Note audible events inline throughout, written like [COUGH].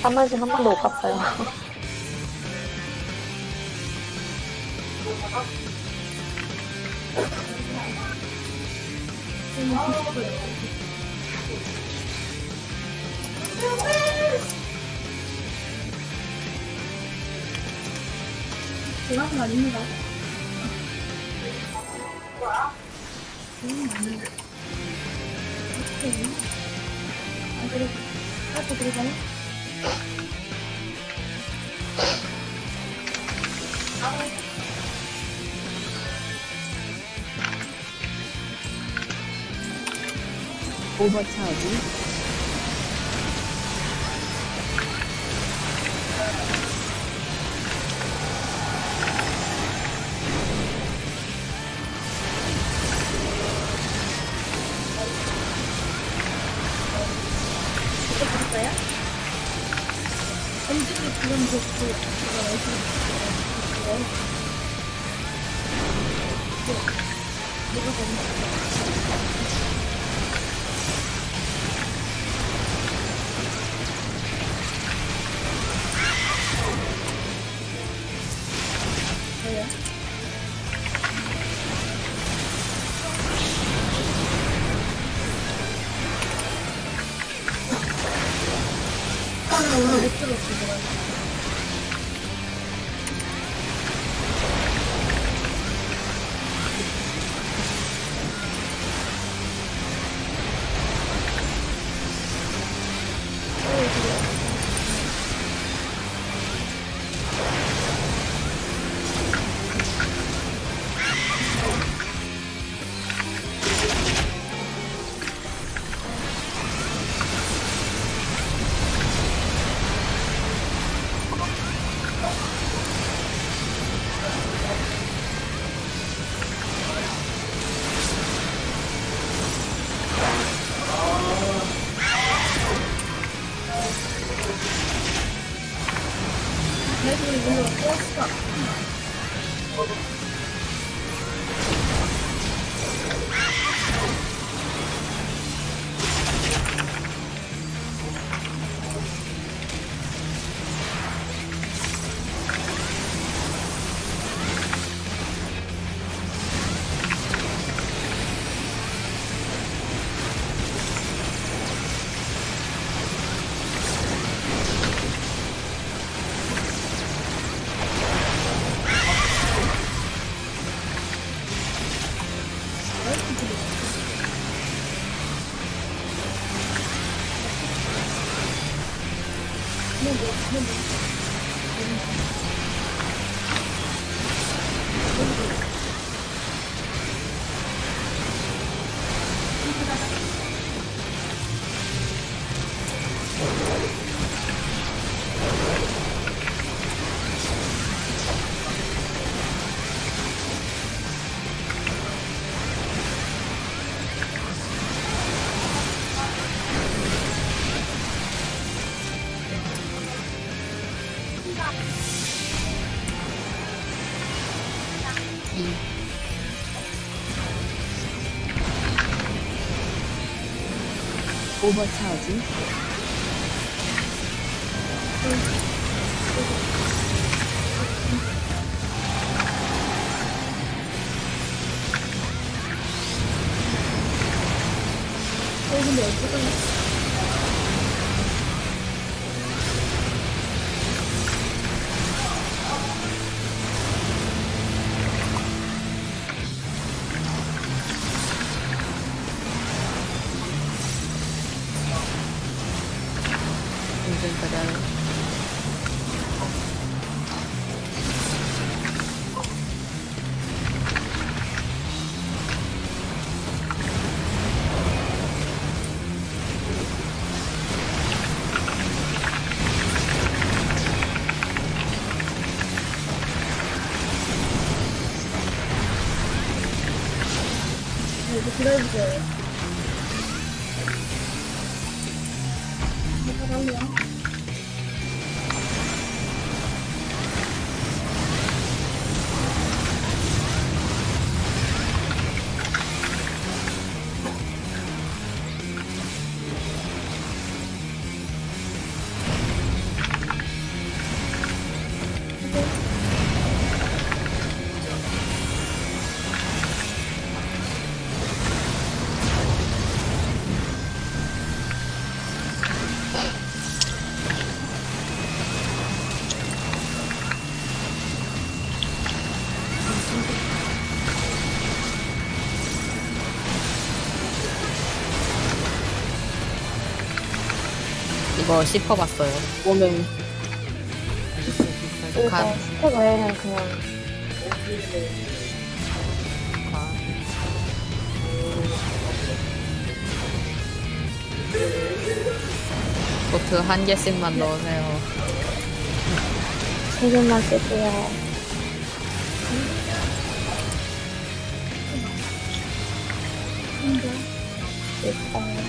사무실 한 번도 못 갔어요. 거 아닙니다. 아, 그래. 아, 또 그러잖아. 오버차 지 Let me know what's up. 오버차지. 어, 근데 어 이거 기 이거 씹어봤어요. 간. 스택 외에는 그냥 간. 보트 한 개씩만 넣으세요. 세 개만 쓸게요. 일단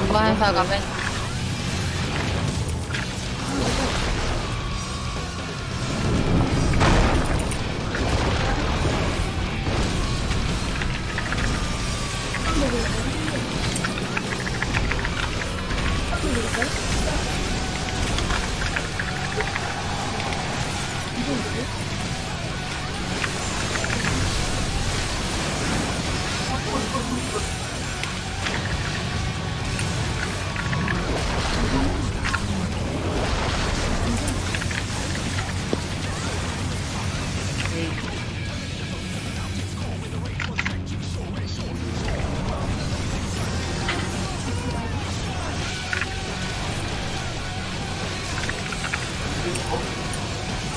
운반사 가면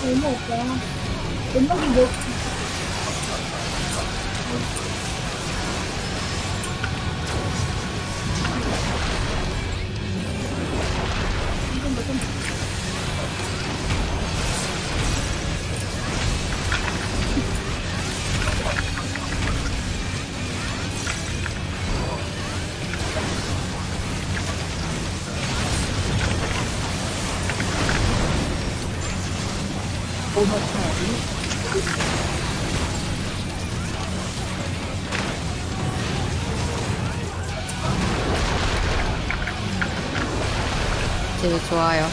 얼마 없다. 연락이 뭐 되게 좋아요.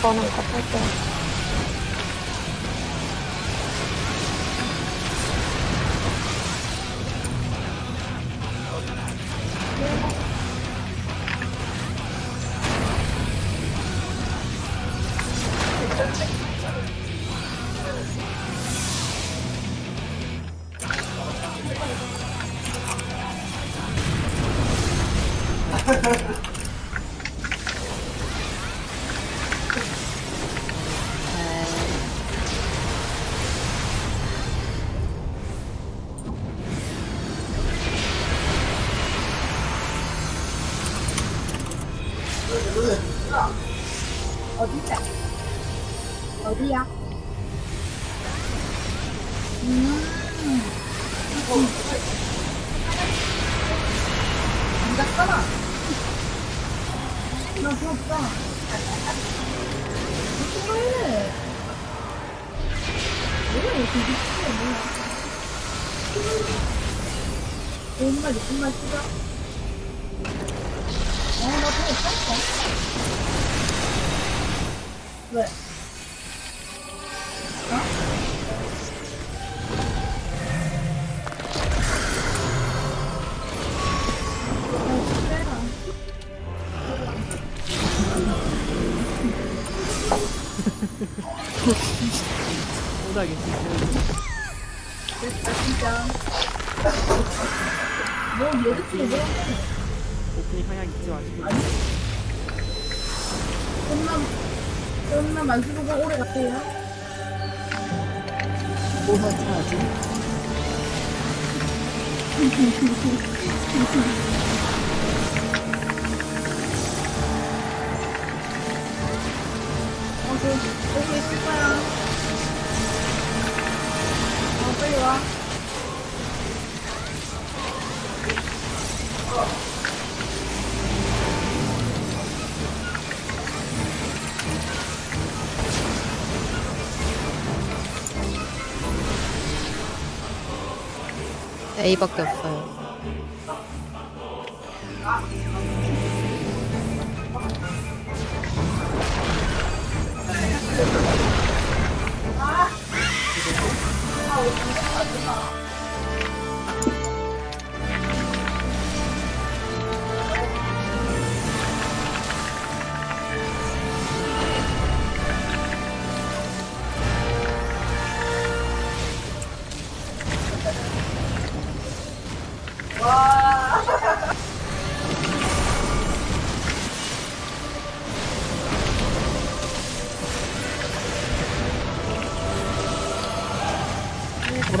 저는 다 탈게 말 쓰자? 존나 만수르고 오래 갔대요. 뭐가 차지? A밖에 없어요.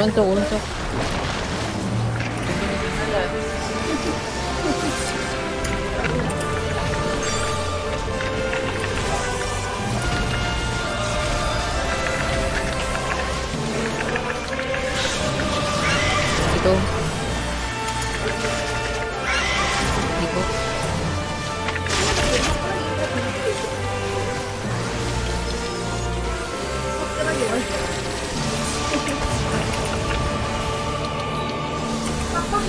오른쪽 오른쪽.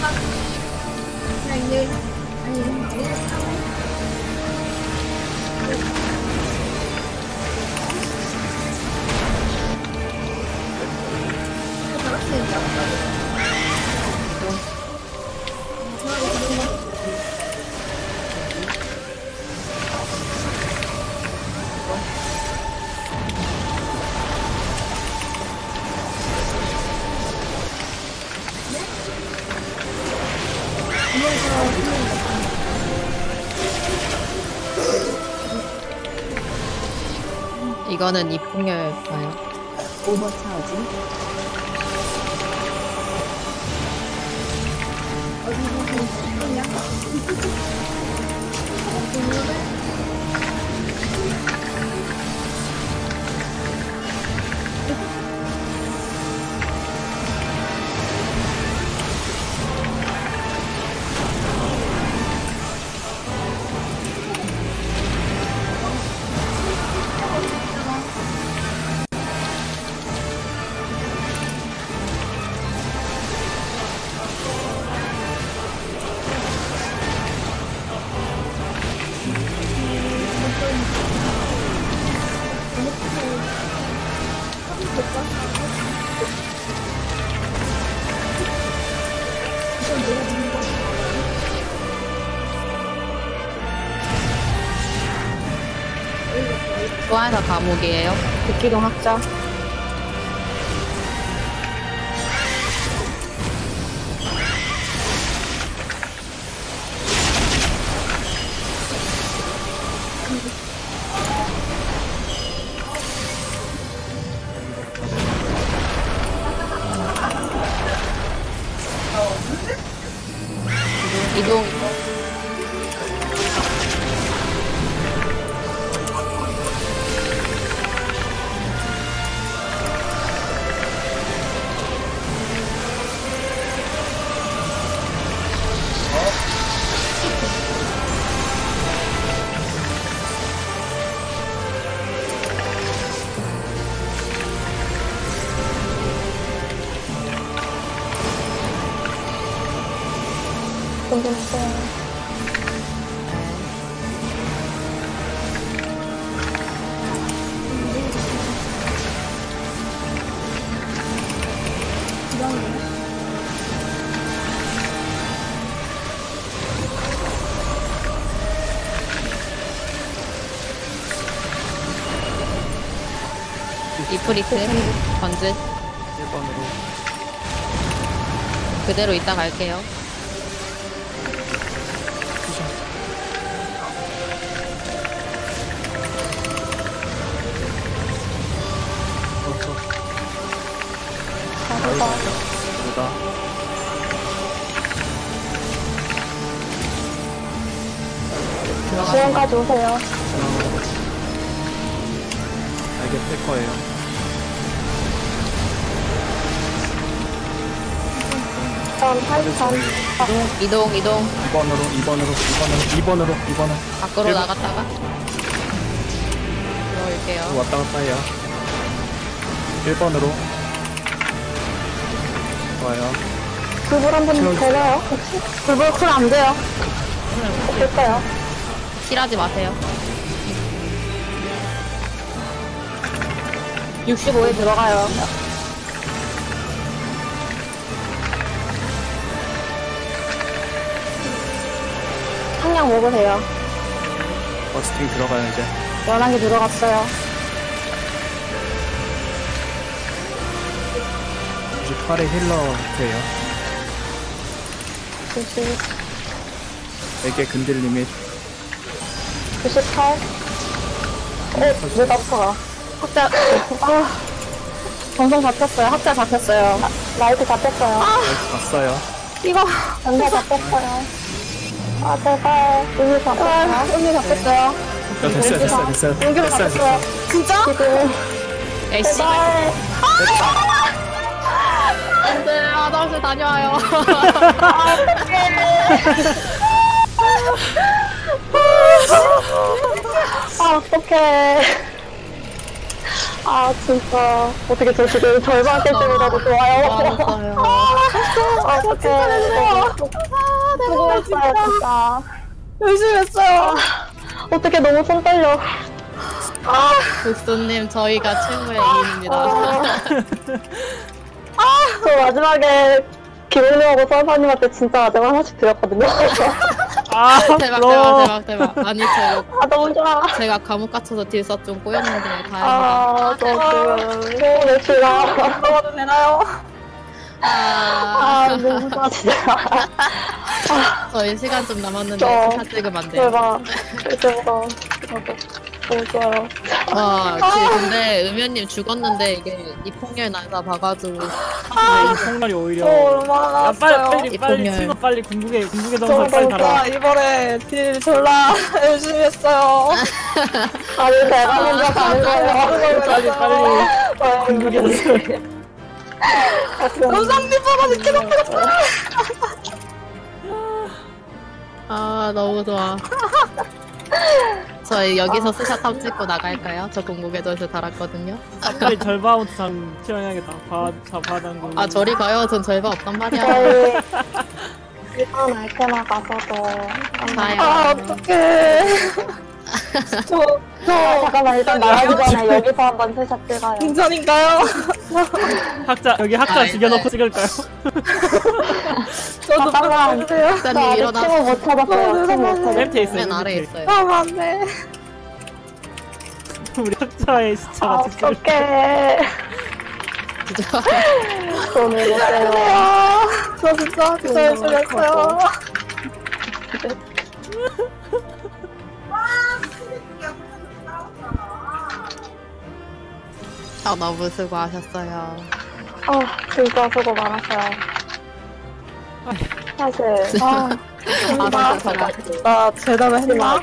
잠깐만. 그냥 이 이거는 이풍열일까요? 오버차지? 소환사 감옥이에요. 극기동 학자. 공개했어요. 이프리트 번즈 1번으로 그대로 이따 갈게요. 아이다 지원까지 오세요. 알게 뺄 거예요. 전 83. 이동, 이동. 2번으로, 2번으로, 2번으로, 2번으로, 2번으로. 밖으로 일곱. 나갔다가. 들어올게요. 왔다 갔다 해요. 1번으로. 좋아요. 불불 한번 저- 걸어요. 혹시? 불불 쿨안 돼요. 될 거요. 딜하지 마세요. 65에 들어가요. 한약 먹으세요. 버스팅 들어가요 이제. 연하게 들어갔어요. 팔에 힐러 돼요. 조심. 근딜 리밋. 98. 어, 네, 음, 왜 나빠가? 학자, 아. 정성 잡혔어요. 학자 잡혔어요. 아, 라이트 잡혔어요. 아. 네, 봤어요. 이거. 전자 잡혔어요. 아, 제발. 음료 잡혔어요. 아, 음료 잡혔어요. 됐어요, 됐어요, 됐어요. 음료 잡혔어요. 진짜? 지금. 에이씨. 제발. 안돼 화장실 아, 다녀와요. [LAUGHS] 아 어떡해. 아 진짜 어떻게 저 지금 절반 때쯤이라도 좋아요. 아, 아 어떡해. 수고했어요 진짜. 열심히 했어요. 어떻게 너무 손 떨려. 아, 교수님 저희가 최고의 이인입니다. [LAUGHS] 저 마지막에 김은우하고 선사님한테 진짜 마지막 하나씩 드렸거든요. [LAUGHS] 아, 대박, 대박, 대박, 대박. 아니, 제가. 아, 너무 좋아. 제가 감옥 갇혀서 딜서 좀 꼬였는데, 아, 다행이다. 아, 너무 좋은 애들아. 먹어도 되나요? 아, 아 너무 좋아, 진짜. 저희 시간 좀 남았는데, 저... 시간 찍으면 안 돼요. 대박. 대박. 맞아요. 아, 지금 근데 음연님 죽었는데 이게 이폭렬 날다 봐가지고 아. 아, 이 폭날이 오히려 얼마나 야 빨리 빨리 빨리 이폭렬. 팀원 빨리 궁극에 궁극의 저 정설 빨리 달아 이번에 딜 졸라 열심히 했어요. 아니 내가 혼자 가는 거예요. 빨리 빨리 궁극의 정설 아. 감사합니다. 계속 그렇다. 아 너무 좋아. [LAUGHS] 저희 여기서 스샷함 찍고 나갈까요? 저 공고궤도에서 달았거든요. 빨리 절바운트 장 튀어야겠다. 바, 자, 바당 아, 저리 가요. 전 절바 없단 말이야. 네. [LAUGHS] 일어날 때나 가서도. 자요. 아, 어떡해. [LAUGHS] 저, 저. 아, 잠깐만, 일단 나가기 전에 여기서 한번 [LAUGHS] 스샷 찍어요. 괜찮은가요? [LAUGHS] 학자 여기 학자 아, 죽여놓고 네. 찍을까요? [LAUGHS] 저도 따라와주세요. 나 일어나. 일어나. 못못 찾았어요. MT 있어요. 맨 아래 있어요. 아 안돼. [LAUGHS] 우리 학자의 시차가 아, 어떡해. 진짜. 못 써요. 저 진짜 학자에 죽였어요. 와, 근데 이게 아무튼 나왔잖아. 아, 너무 수고하셨어요. 어, 진짜 수고 많았어요. 사실, 아, [LAUGHS] 아, 나, 나 대답을 했나?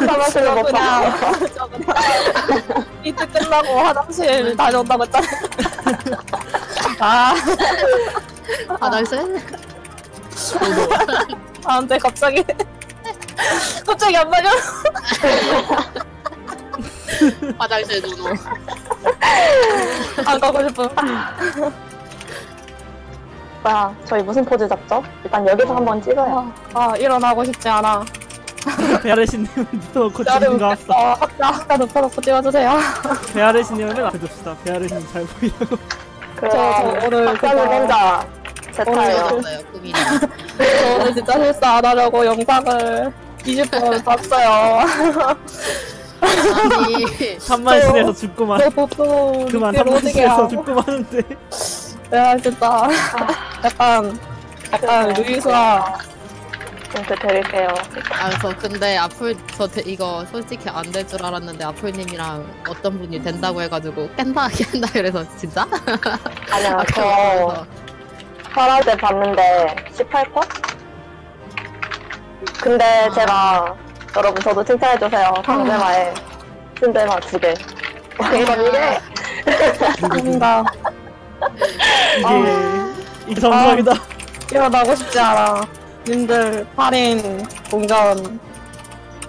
화장실 못 가. 이때 끝나고 화장실 다녀온다고 했잖아. 아. [LAUGHS] 화장실? 아, 근데 갑자기. 갑자기 안 맞아. [LAUGHS] [LAUGHS] 화장실 도노. 뭐. 아 가고 싶어. 자, 저희 무슨 포즈 잡죠? 일단 여기서 한번 찍어요. 아, 아, 일어나고 싶지 않아. 배아래신님 또 누워놓고 찍는 거 같어. 학자, 학자 눕혀놓고 찍어주세요. [LAUGHS] 배아래신님을 앞에 둡시다. 배아래신 잘 보이려고. 그래, 저, 저 오늘 박사님 혼자 제타예요. [LAUGHS] 저 오늘 진짜 실수 안 하려고 영상을 20분 봤어요. 아니 산만신에서 [LAUGHS] 죽고만 너 보통 그만 산만신에서 죽고만 하는데 네, 내가 진짜 아. 약간 약간 루이스와 공표 드릴게요. 알았어. 근데 아플 저 데, 이거 솔직히 안 될 줄 알았는데 아플님이랑 어떤 분이 된다고 해가지고 깬다 [LAUGHS] 깬다 그래서 진짜? 아니야. 아, 저 파라제 봤는데 18컷? 근데 아... 제가 여러분 저도 칭찬해주세요. 상대마에 신대마 두 개. 이건 이게 아닌가. 이게 이게 정상이다. 일어나고 싶지 않아. 님들 8인 공전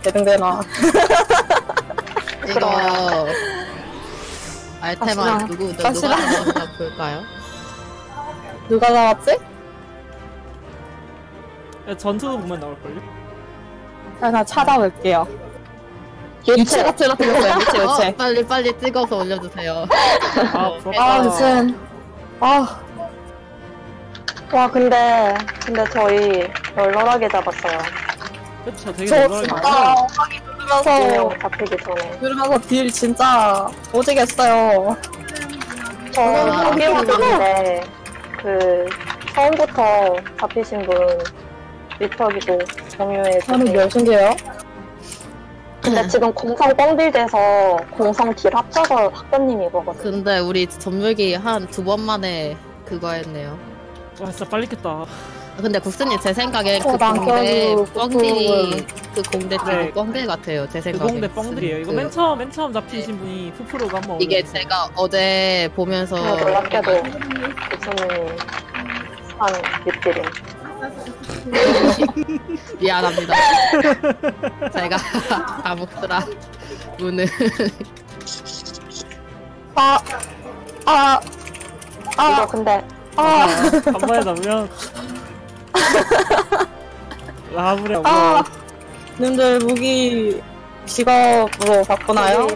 대등대나. 이거 [LAUGHS] 알테마? 누구 누- 누가? 나왔나 볼까요? 누가 나왔지? 야, 전투도 보면 나올걸요? 제가 찾아볼게요. 유체 같은 거 틀렸어요. [LAUGHS] 유체 어, 유체. 빨리 빨리 찍어서 올려주세요. 아, 부럽다. 아 무슨 아 와 근데 근데 저희 널널하게 잡았어요. 그쵸, 되게 저 진짜 거. 확인 누르면서 잡히기 전에. 누르면서 딜 진짜 오지겠어요. 저 아, 여기 왔는데 그 처음부터 잡히신 분 리터기고 정유의 저는 두 개. 몇인데요? 근데 지금 공성 뻥딜 돼서 공성 딜 합쳐서 학교님이 이거거든요. 근데 우리 전물기 한 두 번 만에 그거 했네요. 와, 진짜 빨리 깼다. 근데 국수님 제 생각엔 그 어, 난 공대 뻥딜이 그 공대 네. 띠고 뻥딜 같아요. 제 그 생각엔. 공대 뻥들이에요. 이거 그- 맨 처음, 맨 처음 잡히신 분이 푸프로가 한번 이게 올려주세요. 제가 어제 보면서 네, 놀랍게도 교수님이 한 밑딜임. [LAUGHS] 미안합니다. [LAUGHS] 제가 [LAUGHS] 아목스라 문을 아, 아, 이거 아, 근데 아, 한 번에 잡으면 라브레 아. 뭐 님들 무기 직업으로 바꾸나요?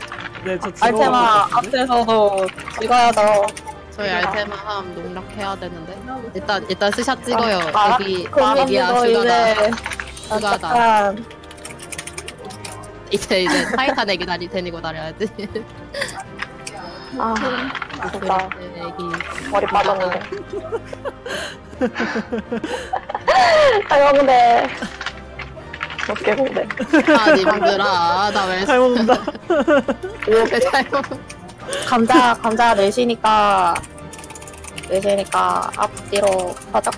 네, 저 지금 알테마 앞에서도 찍어야 죠. 저희 알테마 함 농락해야 되는데 일단 일단 스샷 찍어요. 아, 애기 그럼 애기야 슈가다 이제 슈가다 이제 이제 타이탄 애기 다리 데리고 다녀야지. 아 진짜 애기 머리 빠졌는데. 아 근데 어깨 공대. 아 님들아 나왜 잘 먹는다. [LAUGHS] 이렇게 잘못 감자 감자 내시니까 내시니까 앞뒤로 바짝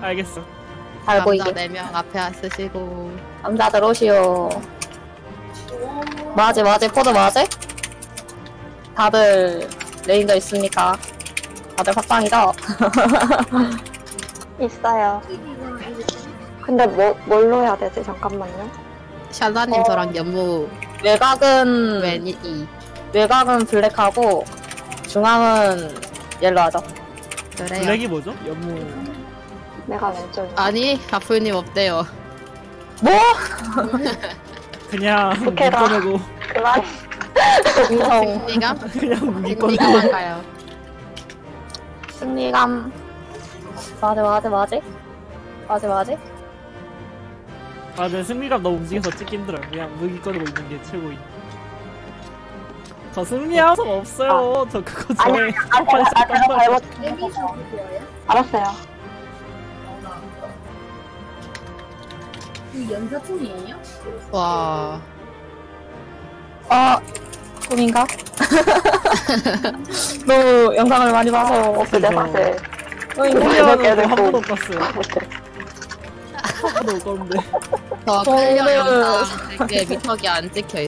알겠어. 잘 남자 보이게 4명 앞에 쓰시고 남자들 오시오. 뭐하지 뭐하지 포드 뭐하지? 다들 레인저 있습니까? 다들 확방이죠? [LAUGHS] 있어요. 근데 뭐 뭘로 해야 되지? 잠깐만요. 샬라님 어. 저랑 연무 외곽은 웬이 이 외곽은 블랙하고 중앙은 옐로하죠. 그래요. 블랙이 뭐죠? 연무. 내가 왼쪽이야. 아니 아플님 없대요. 뭐? 그냥 [LAUGHS] 오케이다. 묶어내고 그만. 인성 승리감? [LAUGHS] 그냥 무기 꺼내고 승리감 할까요? 승리감. 뭐하지 뭐하지 뭐하지? 뭐하지 뭐하지? 아, 네, 승리감 너무 움직여서 찍기 힘들어요. 그냥 무기 꺼내고 있는 게 최고인. 저 승리할 수 없어요. 저 그거 아니, 아니, 빨리 아, 내가 깜빡- 잘못. 알았어요. 와 어, 꿈인가? [LAUGHS] 너무 영상을 많이 봐서 엊그제 사실 이렇게 거한 번도. 못 봤어요. 한 번도 못 봤는데. 저 저는- 클리어 영상 되게 미터기 안 찍혀